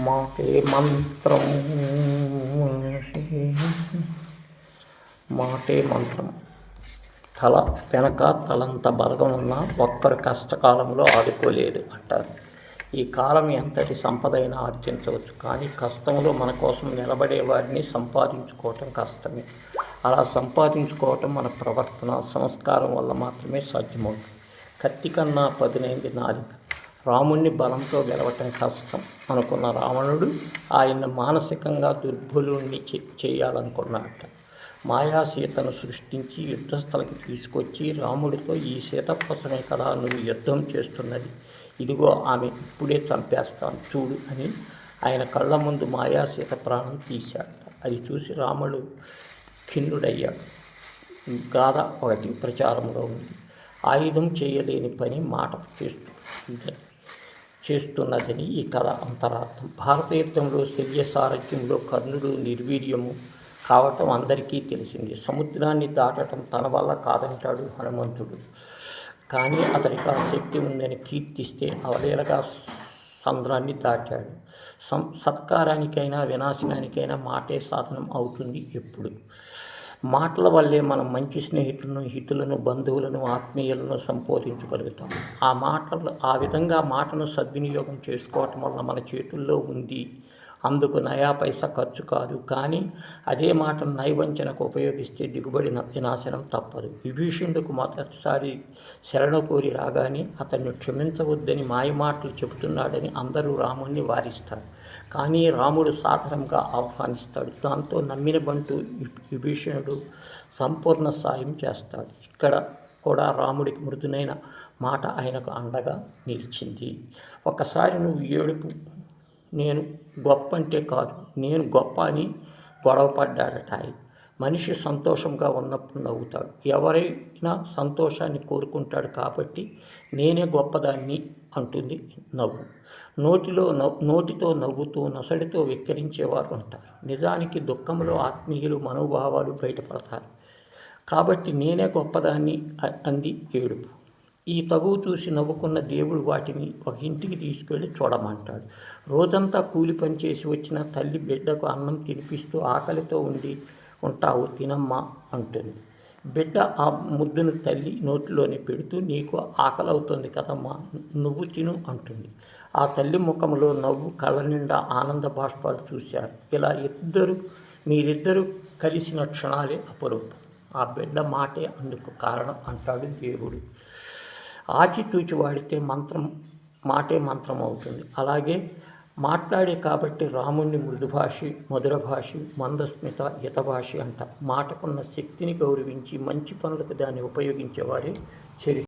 మాటే మంత్రం. మాటే మంత్రం. తల వెనక తలంత బలగం ఉన్నా ఒక్కరు కష్టకాలంలో ఆదుకోలేదు అంటారు. ఈ కాలం ఎంతటి సంపదైనా ఆర్జించవచ్చు కానీ కష్టంలో మన కోసం నిలబడే వారిని సంపాదించుకోవటం కష్టమే. అలా సంపాదించుకోవటం మన ప్రవర్తన సంస్కారం వల్ల మాత్రమే సాధ్యమవుతుంది. కత్తి కన్నా పదునైంది నాలుగు రాముణ్ణి బలంతో గెలవటం కష్టం అనుకున్న రావణుడు ఆయన మానసికంగా దుర్బలుణ్ణి చే- చేయాలనుకున్నాడట. మాయా సీతను సృష్టించి యుద్ధస్థలకి తీసుకొచ్చి రాముడితో ఈ సీత కోసమే కదా నువ్వు యుద్ధం చేస్తున్నది. ఇదిగో ఆమె ఇప్పుడే చంపేస్తాను చూడు అని ఆయన కళ్ళ ముందు మాయా సీత ప్రాణం తీశాడు అది చూసి రాముడు ఖిన్నుడయ్యాడు. గాథ ఒకటి ప్రచారంలో ఉంది. ఆయుధం చేయలేని పని మాట చేస్తూ చేస్తున్నదని ఈ కథ అంతరార్థం. భారతయుద్ధంలో శల్య సారథ్యంలో కర్ణుడు నిర్వీర్యము కావటం అందరికీ తెలిసింది. సముద్రాన్ని దాటటం తన వల్ల కాదంటాడు హనుమంతుడు. కానీ అతనికి ఆ శక్తి ఉందని కీర్తిస్తే అవలేలగా సంద్రాన్ని దాటాడు. సం సత్కారానికైనా వినాశనానికైనా మాటే సాధనం అవుతుంది ఎప్పుడు. మాటల వల్లే మనం మంచి స్నేహితులను హితులను బంధువులను ఆత్మీయులను సంబోధించగలుగుతాం. ఆ మాటలు ఆ విధంగా మాటను సద్వినియోగం చేసుకోవటం వల్ల మన చేతుల్లో ఉంది. అందుకు నయా పైసా ఖర్చు కాదు. కానీ అదే మాటను నైవంచనకు ఉపయోగిస్తే దిగుబడి న- వినాశనం తప్పదు. విభీషణుడికి మొదటిసారి శరణ కోరి రాగానే అతన్ని క్షమించవద్దని మాయమాటలు చెబుతున్నాడని అందరూ రాముణ్ణి వారిస్తారు. కానీ రాముడు సాధారణంగా ఆహ్వానిస్తాడు. దాంతో నమ్మిన బంటు విభీషణుడు సంపూర్ణ సాయం చేస్తాడు. ఇక్కడ కూడా రాముడికి మృదునైన మాట ఆయనకు అండగా నిలిచింది. ఒకసారి నువ్వు ఏడుపు నేను గొప్ప అంటే కాదు. నేను గొప్ప అని గొడవపడ్డాడట ఆయన. మనిషి సంతోషంగా ఉన్నప్పుడు నవ్వుతాడు. ఎవరైనా సంతోషాన్ని కోరుకుంటాడు కాబట్టి నేనే గొప్పదాన్ని అంటుంది నవ్వు. నోటిలో నవ్వు నోటితో నవ్వుతూ నొసడితో వెక్కిరించేవారు ఉంటారు. నిజానికి దుఃఖంలో ఆత్మీయులు మనోభావాలు బయటపడతారు. కాబట్టి నేనే గొప్పదాన్ని అంది ఏడుపు. ఈ తగువు చూసి నవ్వుకున్న దేవుడు వాటిని ఒక ఇంటికి తీసుకెళ్ళి చూడమంటాడు. రోజంతా కూలి పని చేసి వచ్చిన తల్లి బిడ్డకు అన్నం తినిపిస్తూ ఆకలితో ఉండి ఉంటావు తినమ్మా అంటుంది. బిడ్డ ఆ ముద్దును తల్లి నోటిలోనే పెడుతూ నీకు ఆకలి అవుతుంది కదమ్మా నువ్వు తిను అంటుంది. ఆ తల్లి ముఖంలో నవ్వు కళ్ళ నిండా ఆనంద బాష్పాలు చూశారు. ఇలా ఇద్దరు మీరిద్దరూ కలిసిన క్షణాలే అపరూపం. ఆ బిడ్డ మాటే అందుకు కారణం అంటాడు దేవుడు. ఆచితూచి వాడితే మంత్రం మాటే మంత్రం అవుతుంది అలాగే మాట్లాడే కాబట్టి రాముణ్ణి మృదుభాషి మధుర భాషి మందస్మిత హితభాషి అంట. మాటకున్న శక్తిని గౌరవించి మంచి పనులకు దాన్ని ఉపయోగించేవారే చరి